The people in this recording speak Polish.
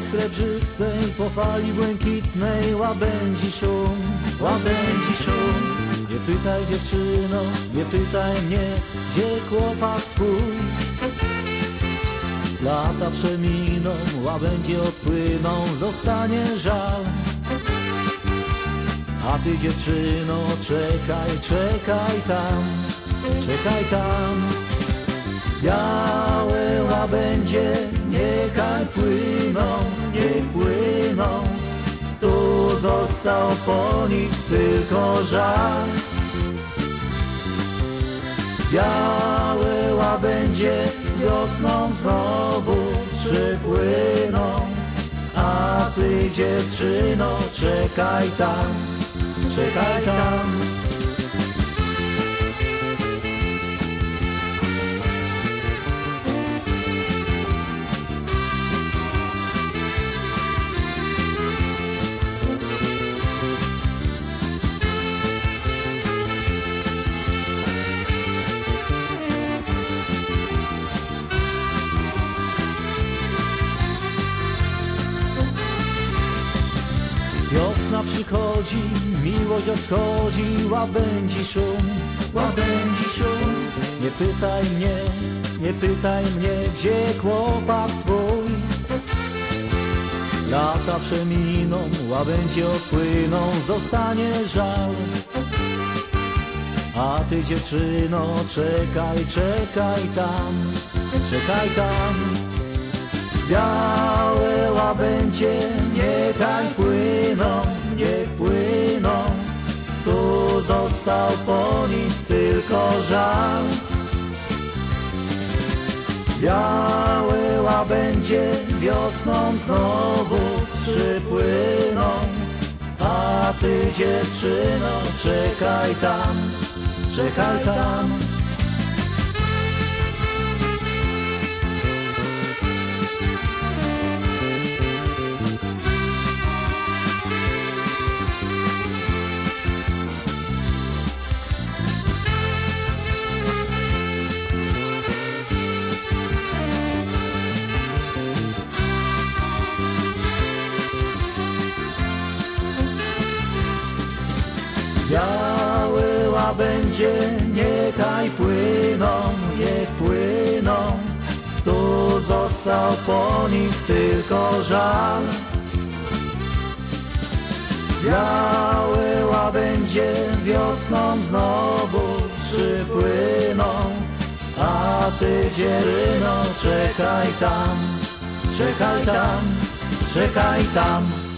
srebrzystej, po fali błękitnej łabędzi szum, łabędzi szum. Nie pytaj dziewczyno, nie pytaj mnie, gdzie chłopak twój. Lata przeminą, łabędzie odpłyną, zostanie żal. A ty dziewczyno, czekaj, czekaj tam, czekaj tam. Białe łabędzie, niechaj płyną, niech płyną. Tu został po nich tylko żal. Białe łabędzie z wiosną znowu przypłyną. A ty dziewczyno, czekaj tam, czekaj tam. Wiosna przychodzi, miłość odchodzi, łabędzi szum, łabędzi szum. Nie pytaj mnie, nie pytaj mnie, gdzie chłopak twój. Lata przeminą, łabędzie odpłyną, zostanie żal. A ty dziewczyno, czekaj, czekaj tam, czekaj tam. Białe łabędzie niechaj płyną, został po nich tylko żal. Białe łabędzie wiosną znowu przypłyną. A ty dziewczyno, czekaj tam, czekaj tam. Białe łabędzie niechaj płyną, niech płyną. Tu został po nich tylko żal. Białe łabędzie wiosną znowu przypłyną. A ty dzieryno czekaj tam, czekaj tam, czekaj tam.